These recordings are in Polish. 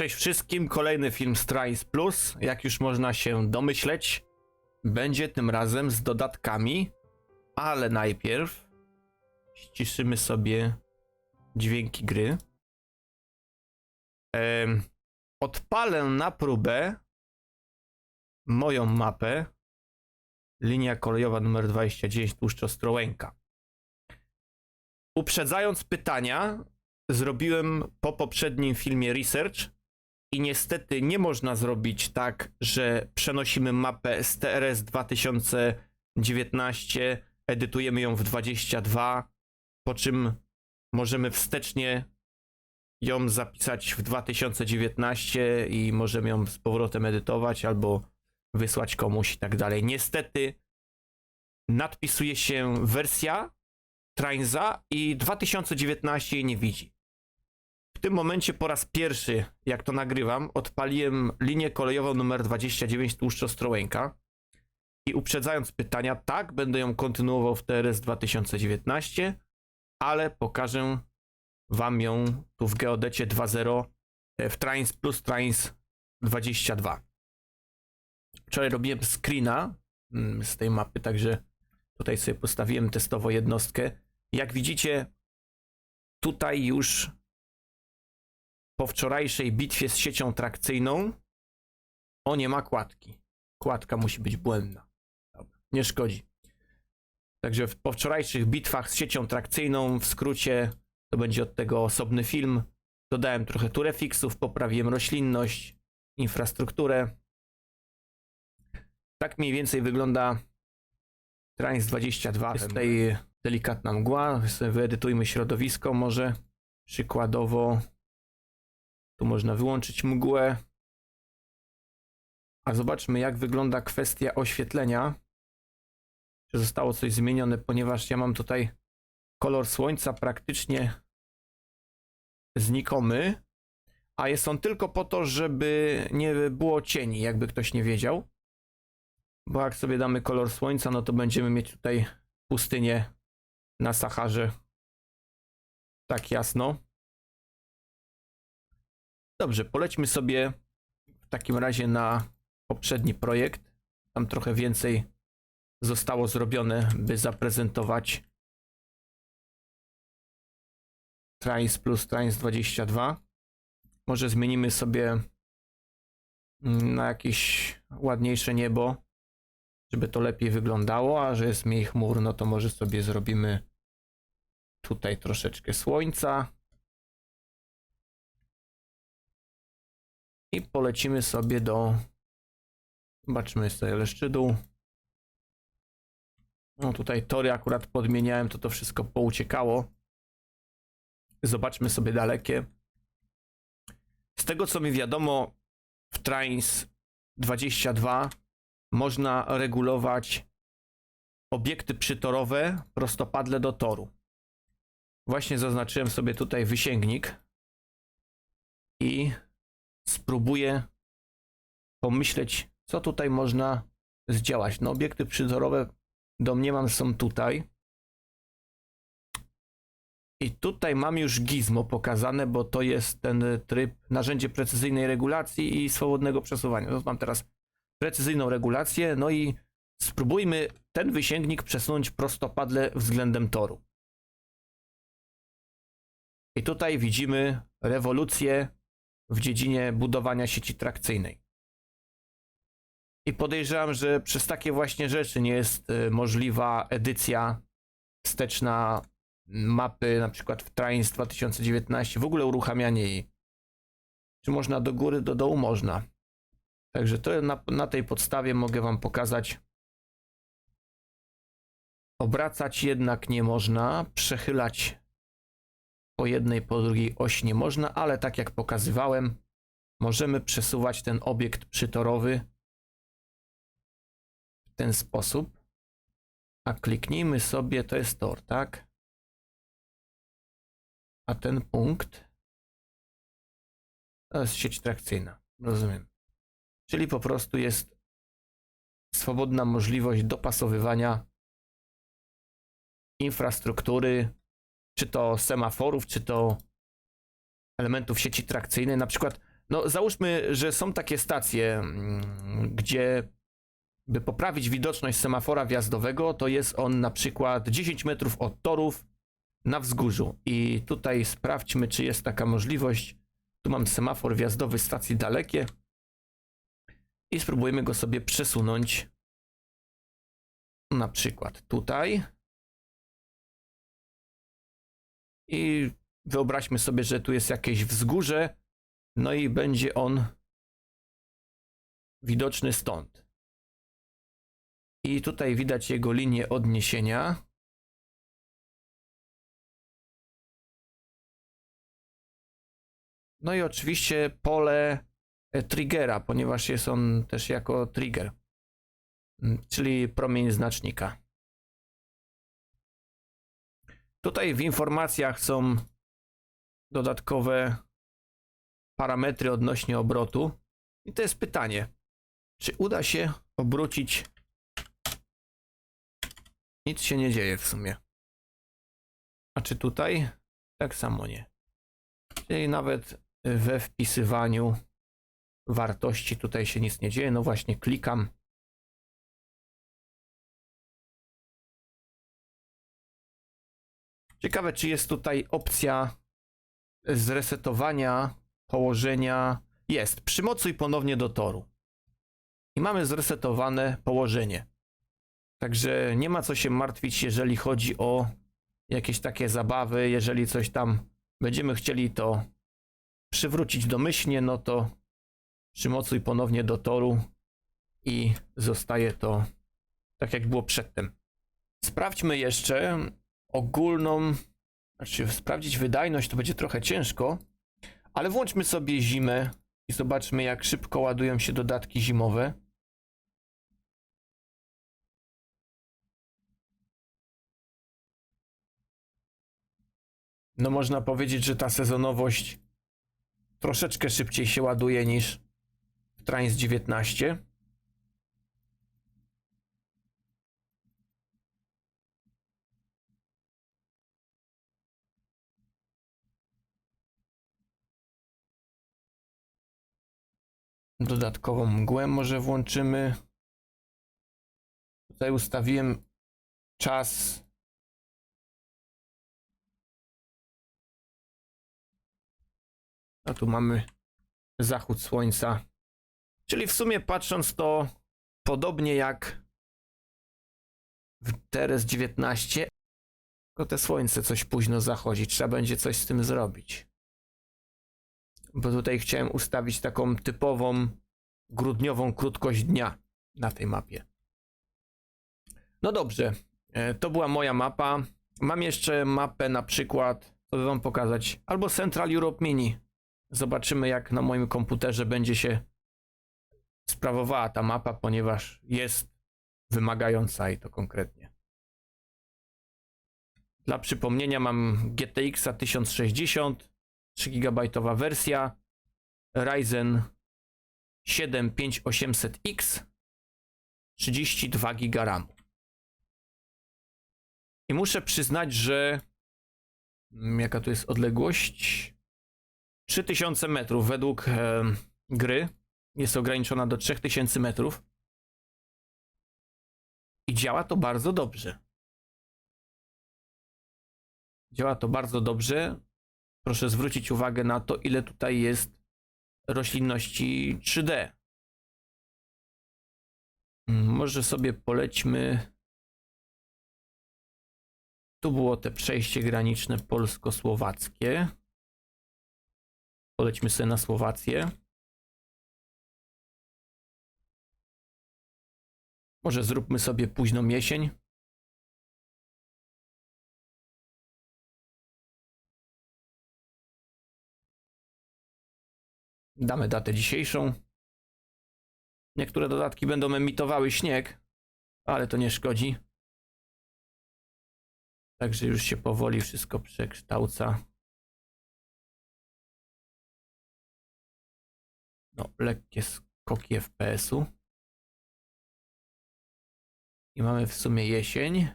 Cześć wszystkim, kolejny film z Trice Plus. Jak już można się domyśleć, będzie tym razem z dodatkami, ale najpierw ściszymy sobie dźwięki gry. Em, odpalę na próbę moją mapę. Linia kolejowa numer 29 Tłuszcz Ostrołęka. Uprzedzając pytania, zrobiłem po poprzednim filmie research i niestety nie można zrobić tak, że przenosimy mapę z TRS 2019, edytujemy ją w 22, po czym możemy wstecznie ją zapisać w 2019 i możemy ją z powrotem edytować albo wysłać komuś i tak dalej. Niestety nadpisuje się wersja Trainza i 2019 jej nie widzi. W tym momencie po raz pierwszy, jak to nagrywam, odpaliłem linię kolejową numer 29 Tłuszcz Ostrołęka i uprzedzając pytania, tak, będę ją kontynuował w TRS 2019, ale pokażę wam ją tu w Geodecie 2.0 e, w Trains plus Trains 22. Wczoraj robiłem screena mm, z tej mapy, także tutaj sobie postawiłem testowo jednostkę. Jak widzicie, tutaj już po wczorajszej bitwie z siecią trakcyjną o nie ma kładki. Kładka musi być błędna. Nie szkodzi. Także w, po wczorajszych bitwach z siecią trakcyjną, w skrócie, to będzie od tego osobny film. Dodałem trochę turefixów, poprawiłem roślinność, infrastrukturę. Tak mniej więcej wygląda Trans 22. Jest tutaj delikatna mgła. Wyedytujmy środowisko może. Przykładowo tu można wyłączyć mgłę. A zobaczmy, jak wygląda kwestia oświetlenia. Czy zostało coś zmienione, ponieważ ja mam tutaj kolor słońca praktycznie znikomy, a jest on tylko po to, żeby nie było cieni, jakby ktoś nie wiedział. Bo jak sobie damy kolor słońca, no to będziemy mieć tutaj pustynię na Saharze. Tak jasno. Dobrze, polećmy sobie w takim razie na poprzedni projekt. Tam trochę więcej zostało zrobione, by zaprezentować Trains plus Trains 22. Może zmienimy sobie na jakieś ładniejsze niebo, żeby to lepiej wyglądało, a że jest mniej chmur, no to może sobie zrobimy tutaj troszeczkę słońca. I polecimy sobie do. Zobaczmy, tutaj Leszczydół. No tutaj tory akurat podmieniałem, to to wszystko pouciekało. Zobaczmy sobie dalekie. Z tego co mi wiadomo, w Trains 22 można regulować obiekty przytorowe prostopadle do toru. Właśnie zaznaczyłem sobie tutaj wysięgnik i spróbuję pomyśleć, co tutaj można zdziałać. No, obiekty przyzorowe domniemam są tutaj. I tutaj mam już gizmo pokazane, bo to jest ten tryb narzędzie precyzyjnej regulacji i swobodnego przesuwania. No, mam teraz precyzyjną regulację, no i spróbujmy ten wysięgnik przesunąć prostopadle względem toru. I tutaj widzimy rewolucję w dziedzinie budowania sieci trakcyjnej. I podejrzewam, że przez takie właśnie rzeczy nie jest y, możliwa edycja wsteczna mapy, na przykład w Trains 2019, w ogóle uruchamianie jej. Czy można do góry, do dołu? Można. Także to na, na tej podstawie mogę Wam pokazać. Obracać jednak nie można, przechylać po jednej, po drugiej osi nie można, ale tak jak pokazywałem, możemy przesuwać ten obiekt przytorowy w ten sposób. A kliknijmy sobie, to jest tor, tak? A ten punkt to jest sieć trakcyjna, rozumiem. Czyli po prostu jest swobodna możliwość dopasowywania infrastruktury czy to semaforów, czy to elementów sieci trakcyjnej. Na przykład No, załóżmy, że są takie stacje, mm, gdzie by poprawić widoczność semafora wjazdowego, to jest on na przykład 10 metrów od torów na wzgórzu. I tutaj sprawdźmy, czy jest taka możliwość. Tu mam semafor wjazdowy stacji dalekie i spróbujemy go sobie przesunąć. Na przykład tutaj. I wyobraźmy sobie, że tu jest jakieś wzgórze, no i będzie on widoczny stąd. I tutaj widać jego linię odniesienia. No i oczywiście pole e, triggera, ponieważ jest on też jako trigger, mm, czyli promień znacznika. Tutaj w informacjach są dodatkowe parametry odnośnie obrotu. I to jest pytanie, czy uda się obrócić? Nic się nie dzieje w sumie. A czy tutaj? Tak samo nie. Czyli nawet we wpisywaniu wartości tutaj się nic nie dzieje. No właśnie klikam. Ciekawe, czy jest tutaj opcja zresetowania położenia. Jest. Przymocuj ponownie do toru. I mamy zresetowane położenie. Także nie ma co się martwić, jeżeli chodzi o jakieś takie zabawy. Jeżeli coś tam będziemy chcieli to przywrócić domyślnie, no to przymocuj ponownie do toru i zostaje to tak jak było przedtem. Sprawdźmy jeszcze ogólną, znaczy sprawdzić wydajność to będzie trochę ciężko, ale włączmy sobie zimę i zobaczmy jak szybko ładują się dodatki zimowe. No można powiedzieć, że ta sezonowość troszeczkę szybciej się ładuje niż w Trans 19. Dodatkową mgłę może włączymy. Tutaj ustawiłem czas. A tu mamy zachód słońca. Czyli w sumie patrząc to podobnie jak w TRS 19, tylko te słońce coś późno zachodzi. Trzeba będzie coś z tym zrobić bo tutaj chciałem ustawić taką typową grudniową krótkość dnia na tej mapie. No dobrze, e, to była moja mapa. Mam jeszcze mapę na przykład, co by wam pokazać, albo Central Europe Mini. Zobaczymy jak na moim komputerze będzie się sprawowała ta mapa, ponieważ jest wymagająca i to konkretnie. Dla przypomnienia mam GTX 1060 3 GB wersja Ryzen 7 5800X 32 GB RAM. I muszę przyznać, że mm, jaka tu jest odległość? 3000 metrów według e, gry jest ograniczona do 3000 metrów. I działa to bardzo dobrze. Działa to bardzo dobrze. Proszę zwrócić uwagę na to, ile tutaj jest roślinności 3D. Mm, może sobie polećmy. Tu było te przejście graniczne polsko-słowackie. Polećmy sobie na Słowację. Może zróbmy sobie późną jesień. Damy datę dzisiejszą. Niektóre dodatki będą emitowały śnieg, ale to nie szkodzi. Także już się powoli wszystko przekształca. No, lekkie skoki FPS-u. I mamy w sumie jesień.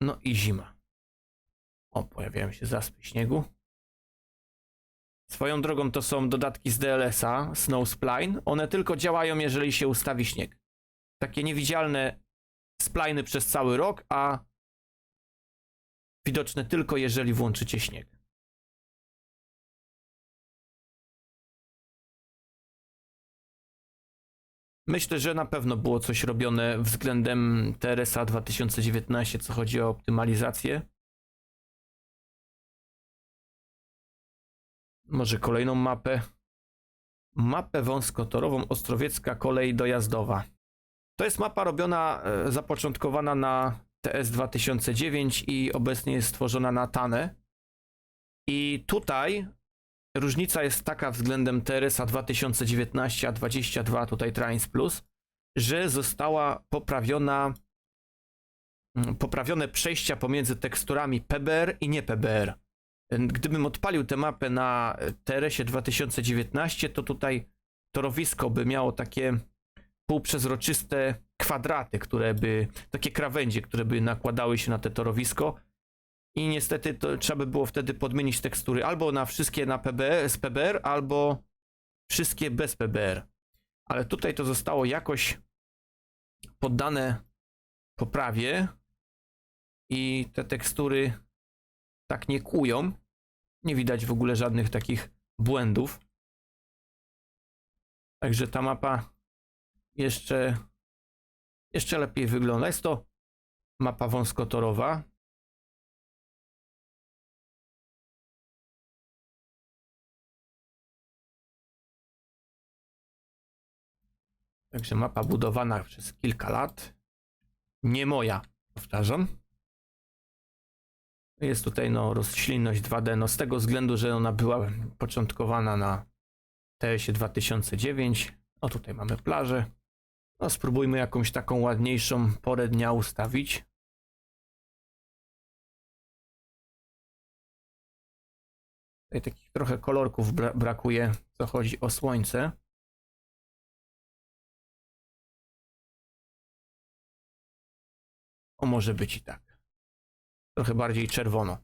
No i zima. O, pojawiają się zaspy śniegu. Swoją drogą to są dodatki z DLS-a, Snow Spline. One tylko działają, jeżeli się ustawi śnieg. Takie niewidzialne spliny przez cały rok, a widoczne tylko jeżeli włączycie śnieg. Myślę, że na pewno było coś robione względem TRS-a 2019, co chodzi o optymalizację. Może kolejną mapę. Mapę wąskotorową Ostrowiecka Kolej Dojazdowa. To jest mapa robiona, e, zapoczątkowana na TS 2009 i obecnie jest stworzona na TANE. I tutaj różnica jest taka względem TRS-a 2019 a 22, tutaj Trains Plus, że została poprawiona mm, poprawione przejścia pomiędzy teksturami PBR i nie PBR. Gdybym odpalił tę mapę na TRS-ie 2019, to tutaj torowisko by miało takie półprzezroczyste kwadraty, które by, takie krawędzie, które by nakładały się na te torowisko. I niestety to trzeba by było wtedy podmienić tekstury albo na wszystkie na PBR, z PBR, albo wszystkie bez PBR. Ale tutaj to zostało jakoś poddane poprawie i te tekstury tak nie kłują. Nie widać w ogóle żadnych takich błędów. Także ta mapa jeszcze, jeszcze lepiej wygląda. Jest to mapa wąskotorowa. Także mapa budowana przez kilka lat. Nie moja, powtarzam. Jest tutaj no, roślinność 2D, no z tego względu, że ona była początkowana na TS-ie 2009. O tutaj mamy plażę. No spróbujmy jakąś taką ładniejszą porę dnia ustawić. Tutaj takich trochę kolorków bra brakuje, co chodzi o słońce. O, może być i tak. Trochę bardziej czerwono.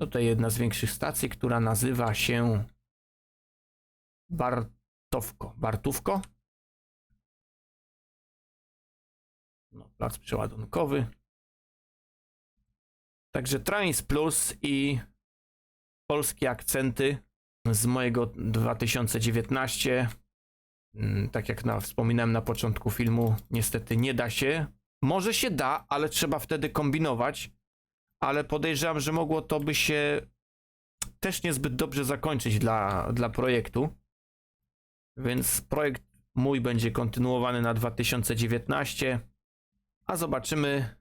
Tutaj jedna z większych stacji, która nazywa się Bartowko. Bartówko. No, plac przeładunkowy. Także Trans Plus i polskie akcenty z mojego 2019. Mm, Tak jak na, wspominałem na początku filmu, niestety nie da się. Może się da, ale trzeba wtedy kombinować. Ale podejrzewam, że mogło to by się też niezbyt dobrze zakończyć dla, dla projektu. Więc projekt mój będzie kontynuowany na 2019, a zobaczymy,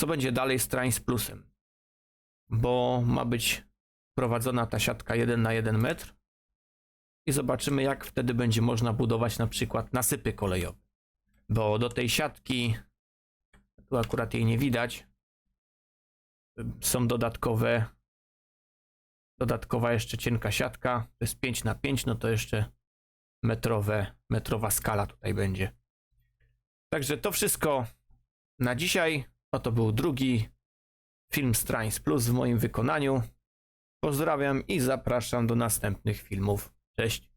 co będzie dalej z Trans Plusem. Bo ma być prowadzona ta siatka 1 na 1 metr i zobaczymy, jak wtedy będzie można budować na przykład nasypy kolejowe. Bo do tej siatki, tu akurat jej nie widać, są dodatkowe, dodatkowa jeszcze cienka siatka, to jest 5 na 5, no to jeszcze metrowe, metrowa skala tutaj będzie. Także to wszystko na dzisiaj. Oto był drugi film z Trans Plus w moim wykonaniu. Pozdrawiam i zapraszam do następnych filmów. Cześć.